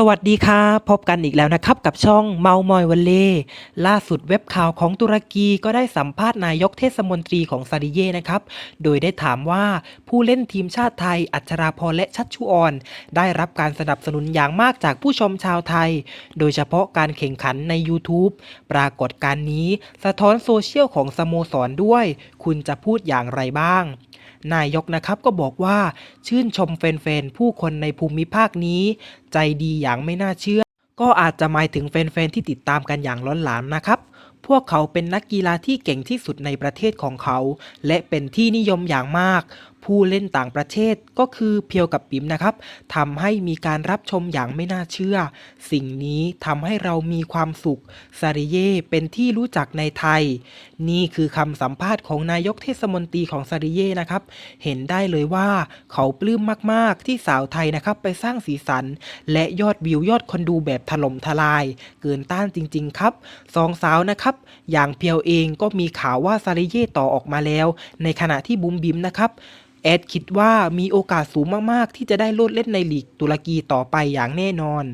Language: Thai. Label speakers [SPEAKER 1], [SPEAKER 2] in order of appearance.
[SPEAKER 1] สวัสดีค่ะ พบกันอีกแล้วนะครับกับช่องเมามอยวันเล่ล่าสุดเว็บข่าวของตุรกีก็ได้สัมภาษณ์นายกเทศมนตรีของซาดิเย่นะครับ โดยได้ถามว่าผู้เล่นทีมชาติไทย อัชราพรและชัชชุออน ได้รับการสนับสนุนอย่างมากจากผู้ชมชาวไทย โดยเฉพาะการแข่งขันใน YouTube ปรากฏการณ์นี้ สะท้อนโซเชียลของสโมสรด้วย คุณจะพูดอย่างไรบ้าง นายกนะครับก็บอกว่าชื่นชมแฟนๆผู้คนในภูมิภาคนี้ ใจดีอย่างไม่น่าเชื่อ ก็อาจจะหมายถึงแฟนๆที่ติดตามกันอย่างล้นหลามนะครับ พวกเขาเป็นนักกีฬาที่เก่งที่สุดในประเทศของเขา และเป็นที่นิยมอย่างมาก ผู้เล่นต่างประเทศก็คือเพียวกับปิ๋มนะครับทำให้มีการรับชมอย่างไม่น่าเชื่อ สิ่งนี้ทำให้เรามีความสุขซาริเย่เป็นที่รู้จักในไทย นี่คือคำสัมภาษณ์ของนายกเทศมนตรีของซาริเย่นะครับ เห็นได้เลยว่าเขาปลื้มมากๆ ที่สาวไทยนะครับไปสร้างสีสัน และยอดวิวยอดคนดูแบบถล่มทลาย เกินต้านจริง ๆ ครับสองสาวนะครับ อย่างเพียวเองก็มีข่าวว่าซาริเย่ต่อออกมาแล้ว ในขณะที่บุมบิมนะครับ แอดคิดว่ามีโอกาสสูงมาก ๆ ที่จะได้โลดเล่นในลีกตุรกีต่อไปอย่างแน่นอน